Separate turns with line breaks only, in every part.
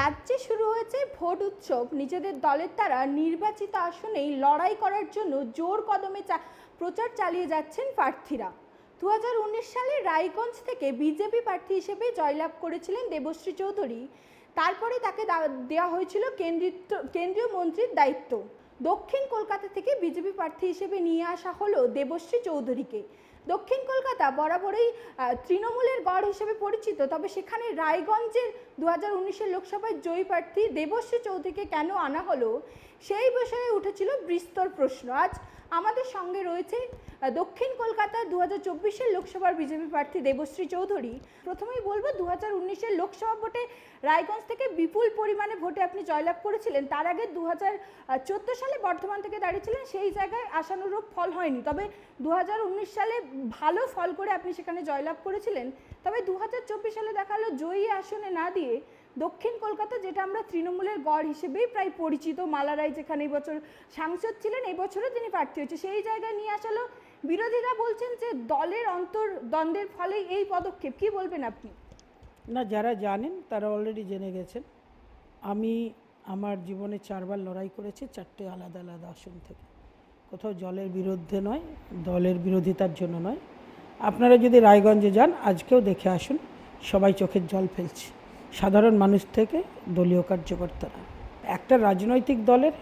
রাজ্যে শুরু হয়েছে ভোট উৎসব। নিজেদের দলের দ্বারা নির্বাচিত আসনেই লড়াই করার জন্য জোর কদমে প্রচার চালিয়ে যাচ্ছেন প্রার্থীরা। দু হাজার উনিশ সালে রায়গঞ্জ থেকে বিজেপি প্রার্থী হিসেবে জয়লাভ করেছিলেন দেবশ্রী চৌধুরী। তারপরে তাকে দেওয়া হয়েছিল কেন্দ্রিত কেন্দ্রীয় মন্ত্রীর দায়িত্ব। দক্ষিণ কলকাতা থেকে বিজেপি প্রার্থী হিসেবে নিয়ে আসা হলো দেবশ্রী চৌধুরীকে। দক্ষিণ কলকাতা বরাবরই তৃণমূলের গড় হিসেবে পরিচিত। তবে সেখানে রায়গঞ্জের দু হাজার লোকসভায় জয়ী প্রার্থী দেবশ্রী চৌধুরীকে কেন আনা হলো, সেই বিষয়ে উঠেছিল বিস্তর প্রশ্ন। আজ আমাদের সঙ্গে রয়েছে দক্ষিণ কলকাতার দু হাজার চব্বিশের লোকসভার বিজেপি প্রার্থী দেবশ্রী চৌধুরী। প্রথমেই বলব দু হাজার উনিশের লোকসভা ভোটে রায়গঞ্জ থেকে বিপুল পরিমাণে ভোটে আপনি জয়লাভ করেছিলেন। তার আগে দু হাজার চোদ্দ সালে বর্ধমান থেকে দাঁড়িয়েছিলেন, সেই জায়গায় আশানুরূপ ফল হয়নি। তবে দু হাজার উনিশ সালে ভালো ফল করে আপনি সেখানে জয়লাভ করেছিলেন। তবে দু চব্বিশ সালে দেখাল জয়ী আসনে না দিয়ে দক্ষিণ কলকাতা, যেটা আমরা তৃণমূলের গড় হিসেবেই প্রায় পরিচিত। মালা রায় যেখানে এই বছর সাংসদ ছিলেন, এই বছরও তিনি প্রার্থী হয়েছে। সেই জায়গায় নিয়ে আসালো, বিরোধীরা বলছেন যে দলের অন্তর দ্বন্দ্বের ফলেই এই পদক্ষেপ। কি বলবেন আপনি?
না, যারা জানেন তারা অলরেডি জেনে গেছেন। আমি আমার জীবনে চারবার লড়াই করেছি, চারটে আলাদা আলাদা আসন থেকে। কোথাও জলের বিরুদ্ধে নয়, দলের বিরোধিতার জন্য নয়। আপনারা যদি রায়গঞ্জে যান, আজকেও দেখে আসুন, সবাই চোখের জল ফেলছে। সাধারণ মানুষ থেকে দলীয় কার্যকর্তারা, একটা রাজনৈতিক দলের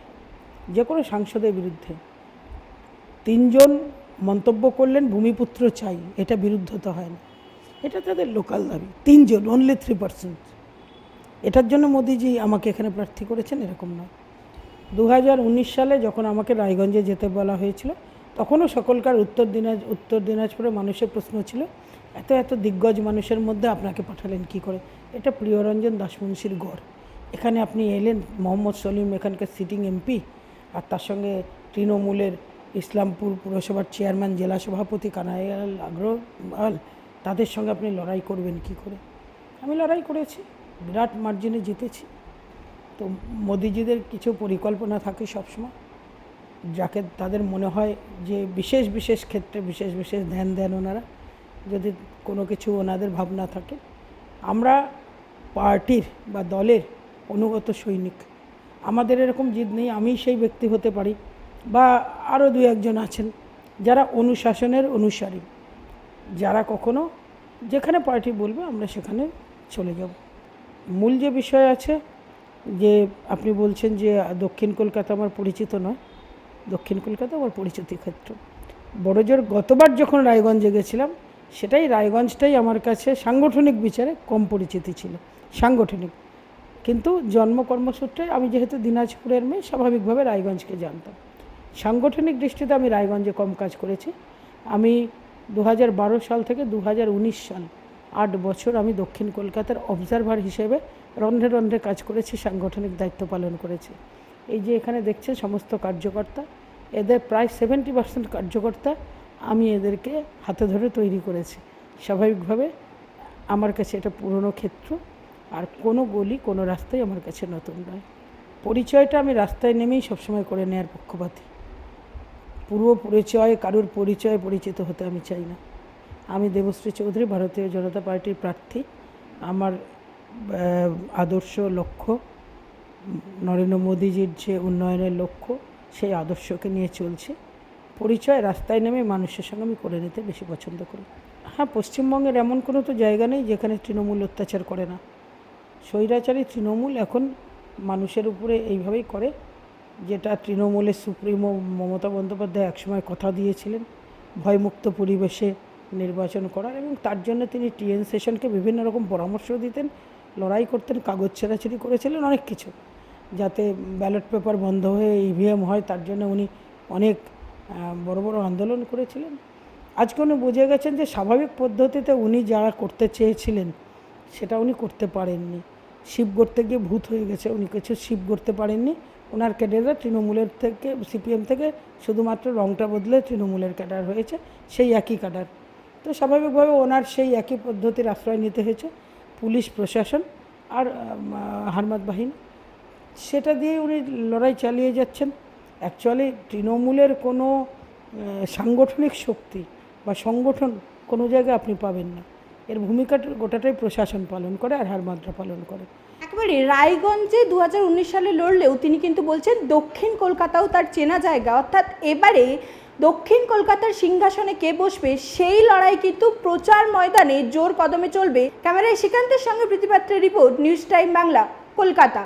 যে কোনো সাংসদের বিরুদ্ধে। তিনজন মন্তব্য করলেন, ভূমিপুত্র চাই। এটা বিরুদ্ধতা হয় না। এটা তাদের লোকাল দাবি। তিনজন অনলি থ্রি পার্সেন্ট এটার জন্য মোদিজি আমাকে এখানে প্রার্থী করেছেন, এরকম নয়। দু সালে যখন আমাকে রায়গঞ্জে যেতে বলা হয়েছিল, তখনও সকলকার উত্তর দিনাজ, উত্তর দিনাজপুরে মানুষের প্রশ্ন ছিল এত এত দিগ্গজ মানুষের মধ্যে আপনাকে পাঠালেন কি করে? এটা প্রিয়রঞ্জন দাসমুন্সির গড়। এখানে আপনি এলেন, মোহাম্মদ সলিম এখানকার সিটিং এমপি আর তার সঙ্গে তৃণমূলের ইসলামপুর পুরসভার চেয়ারম্যান জেলা সভাপতি কানাইয়াল আগ্রওয়াল, তাদের সঙ্গে আপনি লড়াই করবেন কি করে? আমি লড়াই করেছি, বিরাট মার্জিনে জিতেছি। তো মোদিজিদের কিছু পরিকল্পনা থাকে সবসময়, যাকে তাদের মনে হয় যে বিশেষ বিশেষ ক্ষেত্রে বিশেষ বিশেষ ধ্যান দেন ওনারা। যদি কোনো কিছু ওনাদের ভাবনা থাকে। আমরা পার্টির বা দলের অনুগত সৈনিক। আমাদের এরকম জিদ নেই আমি সেই ব্যক্তি হতে পারি বা আরও দু একজন আছেন যারা অনুশাসনের অনুসারী। যারা কখনো যেখানে পার্টি বলবে আমরা সেখানে চলে যাব। মূল যে বিষয় আছে যে আপনি বলছেন যে দক্ষিণ কলকাতা আমার পরিচিত নয়। দক্ষিণ কলকাতা আমার পরিচিতি ক্ষেত্র। বড়জোর গতবার যখন রায়গঞ্জে গেছিলাম সেটাই রায়গঞ্জটাই আমার কাছে সাংগঠনিক বিচারে কম পরিচিতি ছিল, সাংগঠনিক। কিন্তু জন্ম কর্মসূত্রে আমি যেহেতু দিনাজপুরের মেয়ে, স্বাভাবিকভাবে রায়গঞ্জকে জানতাম। সাংগঠনিক দৃষ্টিতে আমি রায়গঞ্জে কম কাজ করেছি। আমি দু হাজার বারো সাল থেকে দু হাজার উনিশ সাল আট বছর আমি দক্ষিণ কলকাতার অবজারভার হিসেবে রন্ধ্রে রন্ধ্রে কাজ করেছি, সাংগঠনিক দায়িত্ব পালন করেছি। এই যে এখানে দেখছেন সমস্ত কার্যকর্তা, এদের প্রায় সেভেন্টি পার্সেন্ট কার্যকর্তা আমি এদেরকে হাতে ধরে তৈরি করেছি। স্বাভাবিকভাবে আমার কাছে এটা পুরনো ক্ষেত্র, আর কোনো গলি, কোনো রাস্তাই আমার কাছে নতুন নয়। পরিচয়টা আমি রাস্তায় নেমেই সবসময় করে নেওয়ার পক্ষপাতী। পূর্ব পরিচয়, কারুর পরিচয় পরিচিত হতে আমি চাই না। আমি দেবশ্রী চৌধুরী, ভারতীয় জনতা পার্টির প্রার্থী। আমার আদর্শ লক্ষ্য, নরেন্দ্র মোদীজির যে উন্নয়নের লক্ষ্য, সেই আদর্শকে নিয়ে চলছে। পরিচয় রাস্তায় নেমে মানুষের সঙ্গে আমি করে নিতে বেশি পছন্দ করি। হ্যাঁ পশ্চিমবঙ্গের এমন কোনো তো জায়গা নেই যেখানে তৃণমূল অত্যাচার করে না। স্বৈরাচারী তৃণমূল এখন মানুষের উপরে এইভাবেই করে, যেটা তৃণমূলের সুপ্রিমো মমতা বন্দ্যোপাধ্যায় একসময় কথা দিয়েছিলেন, ভয়মুক্ত পরিবেশে নির্বাচন করার এবং তার জন্য তিনি টিএন সেশনকে বিভিন্ন রকম পরামর্শ দিতেন, লড়াই করতেন, কাগজ ছেঁড়াছিড়ি করেছিলেন, অনেক কিছু। যাতে ব্যালট পেপার বন্ধ হয়ে ইভিএম হয়, তার জন্য উনি অনেক বড় বড় আন্দোলন করেছিলেন। আজকে উনি বুঝে গেছেন যে স্বাভাবিক পদ্ধতিতে উনি যারা করতে চেয়েছিলেন, সেটা উনি করতে পারেননি। শিব করতে গিয়ে ভূত হয়ে গেছে, উনি কিছু শিব করতে পারেননি। ওনার ক্যাডাররা তৃণমূলের থেকে, সিপিএম থেকে শুধুমাত্র রংটা বদলে তৃণমূলের ক্যাডার হয়েছে, সেই একই ক্যাডার। তো স্বাভাবিকভাবে ওনার সেই একই পদ্ধতির আশ্রয় নিতে হয়েছে, পুলিশ, প্রশাসন আর হারমাত বাহিনী। সেটা দিয়ে উনি লড়াই চালিয়ে যাচ্ছেন। অ্যাকচুয়ালি তৃণমূলের কোনো সাংগঠনিক শক্তি বা সংগঠন কোনো জায়গায় আপনি পাবেন না। এর ভূমিকাটা গোটাটাই প্রশাসন পালন করে আর হারমাত্রা পালন করে।
একেবারে রায়গঞ্জে দু হাজার উনিশ সালে লড়লেও তিনি কিন্তু বলছেন, দক্ষিণ কলকাতাও তার চেনা জায়গা। অর্থাৎ এবারে দক্ষিণ কলকাতার সিংহাসনে কে বসবে, সেই লড়াই কিন্তু প্রচার ময়দানে জোর কদমে চলবে। ক্যামেরায় শ্রীকান্তের সঙ্গে প্রতিপাত্রের report, news time Bangla, Kolkata.